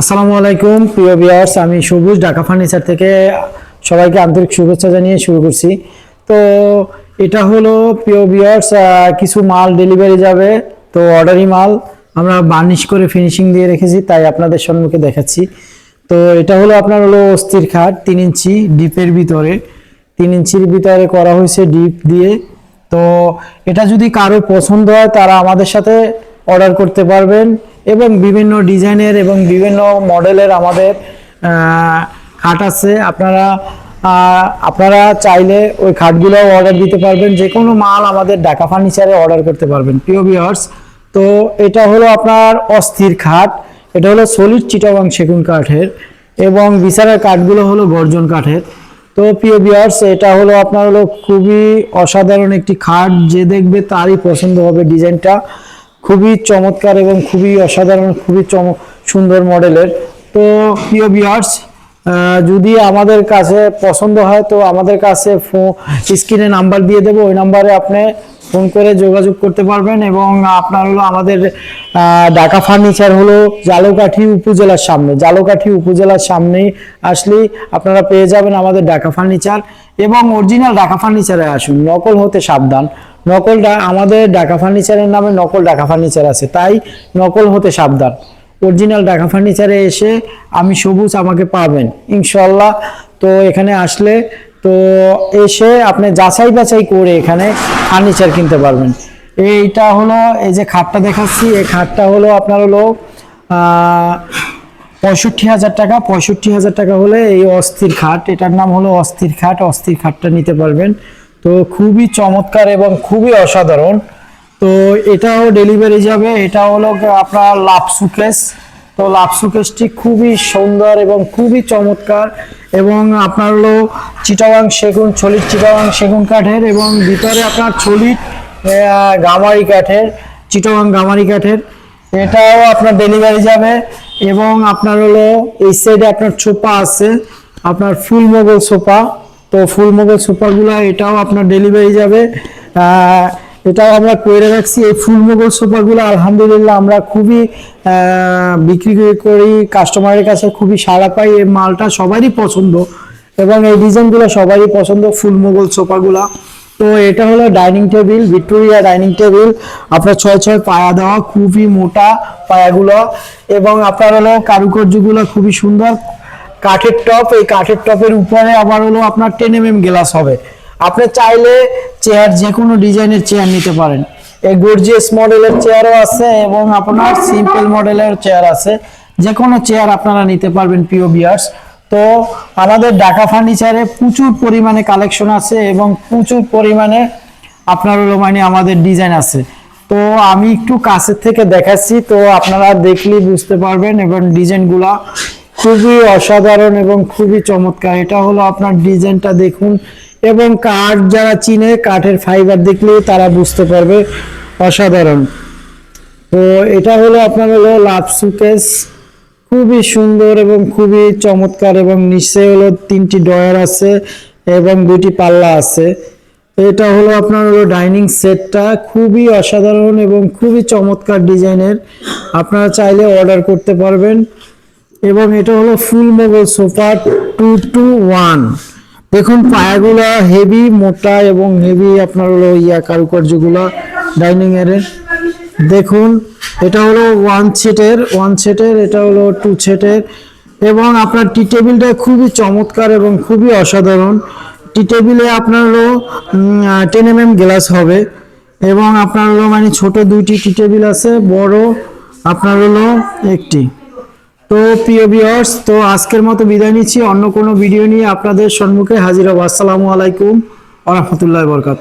আসসালামু আলাইকুম, প্রিয় ভিউয়ার্স, আমি সবুজ ঢাকা ফার্নিচার থেকে সবাইকে আন্তরিক শুভেচ্ছা জানিয়ে শুরু করছি। তো এটা হলো, প্রিয় ভিউয়ার্স কিছু মাল ডেলিভারি যাবে। তো অর্ডারি মাল, আমরা বার্নিশ করে ফিনিশিং দিয়ে রেখেছি, তাই আপনাদের সম্মুখে দেখাচ্ছি। তো এটা হলো আপনার হলো অস্থির খাট, তিন ইঞ্চি ডিপের ভিতরে। তিন ইঞ্চির ভিতরে করা হয়েছে ডিপ দিয়ে। তো এটা যদি কারও পছন্দ হয়, তারা আমাদের সাথে অর্ডার করতে পারবেন। এবং বিভিন্ন ডিজাইনের এবং বিভিন্ন মডেলের আমাদের খাট আছে। আপনারা আপনারা চাইলে ওই খাটগুলো অর্ডার দিতে পারবেন। যে কোনো মাল আমাদের ঢাকা ফার্নিচারে অর্ডার করতে পারবেন, প্রিয় ভিউয়ার্স তো এটা হলো আপনার অস্থির খাট। এটা হলো সলিড চিটাগাং সেগুন কাঠের এবং বিছানার কাঠগুলো হলো গর্জন কাঠের। তো প্রিয় বিয়ার্স এটা হলো আপনার হলো খুবই অসাধারণ একটি খাট। যে দেখবে তারই পছন্দ হবে ডিজাইনটা। খুবই চমৎকার এবং খুবই অসাধারণ, খুবই চম, সুন্দর মডেলের। তো প্রিয় বিয়ার্স যদি আমাদের কাছে পছন্দ হয়, তো আমাদের কাছে ফোন স্ক্রিনে নাম্বার দিয়ে দেবো। ওই নাম্বারে আপনি ফোন করে যোগাযোগ করতে পারবেন এবং আপনার হলো আমাদের ঢাকা ফার্নিচার হলো জালকাঠি উপজেলার সামনে। জালকাঠি উপজেলার সামনেই আসলেই আপনারা পেয়ে যাবেন আমাদের ঢাকা ফার্নিচার এবং অরিজিনাল ঢাকা ফার্নিচারে আসুন। নকল হতে সাবধান। নকল ডা- আমাদের ঢাকা ফার্নিচারের নামে নকল ঢাকা ফার্নিচার আছে, তাই নকল হতে সাবধান। অরিজিনাল ঢাকা ফার্নিচারে এসে আমি সবুজ আমাকে পাবেন, ইনশাল্লাহ। তো এখানে আসলে তো এসে আপনি যাচাই বাছাই করে এখানে ফার্নিচার কিনতে পারবেন। এইটা হলো, এই যে খাটটা দেখাচ্ছি, এই খাটটা হলো আপনার হলো পঁয়ষট্টি হাজার টাকা। পঁয়ষট্টি হাজার টাকা হলে এই অস্থির খাট, এটার নাম হলো অস্থির খাট। অস্থির খাটটা নিতে পারবেন। তো খুবই চমৎকার এবং খুবই অসাধারণ। তো এটাও ডেলিভারি যাবে। এটা হলো আপনার লাভ সুকেস তো লাভ সুকেসটি খুবই সুন্দর এবং খুবই চমৎকার এবং আপনার হলো চিটাগাং সেগুন ছলিট চিটাগাং সেগুন কাঠের এবং ভিতরে আপনার ছলিট গামারি কাঠের চিটাগাং গামারি কাঠের। এটাও আপনার ডেলিভারি যাবে এবং আপনার হলো এই সাইডে আপনার সোফা আছে, আপনার ফুল মোগল সোফা তো ফুল মোগল সোফাগুলো এটাও আপনার ডেলিভারি যাবে। এটাও আমরা করে রাখছি। এই ফুল মোগল সোফাগুলো আলহামদুলিল্লাহ আমরা খুবই বিক্রি করি কাস্টমারের কাছে খুবই সাড়া পাই। এই মালটা সবারই পছন্দ এবং এই ডিজাইনগুলো সবারই পছন্দ ফুল মোগল সোফাগুলা। তো এটা হলো dining table, Victoria dining table. আপনার ছয় ছয় পায়া দেওয়া, খুবই মোটা পায়াগুলো এবং আপনার হলো কারুকার্যগুলো খুবই সুন্দর। কাঠের টপ, এই কাঠের টপের উপরে আবার হলো আপনার টেন এম এম গ্লাস হবে। আপনি চাইলে চেয়ার যে কোনো ডিজাইনের চেয়ার নিতে পারেন। এই গর্জিয়াস মডেলের চেয়ারও আছে এবং আপনার সিম্পল মডেলের চেয়ার আছে। যে কোনো চেয়ার আপনারা নিতে পারবেন পিও বিয়ার্স তো আমাদের ঢাকা ফার্নিচারে প্রচুর পরিমাণে কালেকশন আছে এবং প্রচুর পরিমাণে আপনার হলো মানে আমাদের ডিজাইন আছে। তো আমি একটু কাছের থেকে দেখাচ্ছি, তো আপনারা দেখলেই বুঝতে পারবেন এবং ডিজাইনগুলা খুবই অসাধারণ এবং খুবই চমৎকার। এটা হলো আপনার ডিজাইনটা দেখুন এবং কাঠ যারা চিনে কাঠের ফাইবার দেখলেই তারা বুঝতে পারবে। অসাধারণ। তো এটা হলো আপনার হলো লাভ সুকেস খুবই সুন্দর এবং খুবই চমৎকার এবং নিচে হলো তিনটি ডয়ার আছে এবং দুটি পাল্লা আছে। এটা হলো আপনার হলো ডাইনিং সেটটা খুবই অসাধারণ এবং খুবই চমৎকার ডিজাইনের। আপনারা চাইলে অর্ডার করতে পারবেন। এবং এটা হলো full Mughal sofa two two one. দেখুন, পায়াগুলো হেভি মোটা এবং হেভি আপনার হলো ইয়া কারুকার্যগুলো ডাইনিং এর দেখুন, এটা হলো ওয়ান সেটের ওয়ান সেটের এটা হলো টু সেটের এবং আপনার টি টেবিলটা খুবই চমৎকার এবং খুবই অসাধারণ। টি টেবিলে আপনার হলো টেন এম এম গ্লাস হবে। এবং আপনার হলো মানে ছোট দুইটি টি টেবিল আছে, বড় আপনার হলো একটি। তো প্রিয় ভিউয়ার্স তো আজকের মতো বিদায় নিচ্ছি। অন্য কোনো ভিডিও নিয়ে আপনাদের সম্মুখে হাজির হব। আসসালামু আলাইকুম ওয়া রাহমাতুল্লাহি ওয়া বরকাত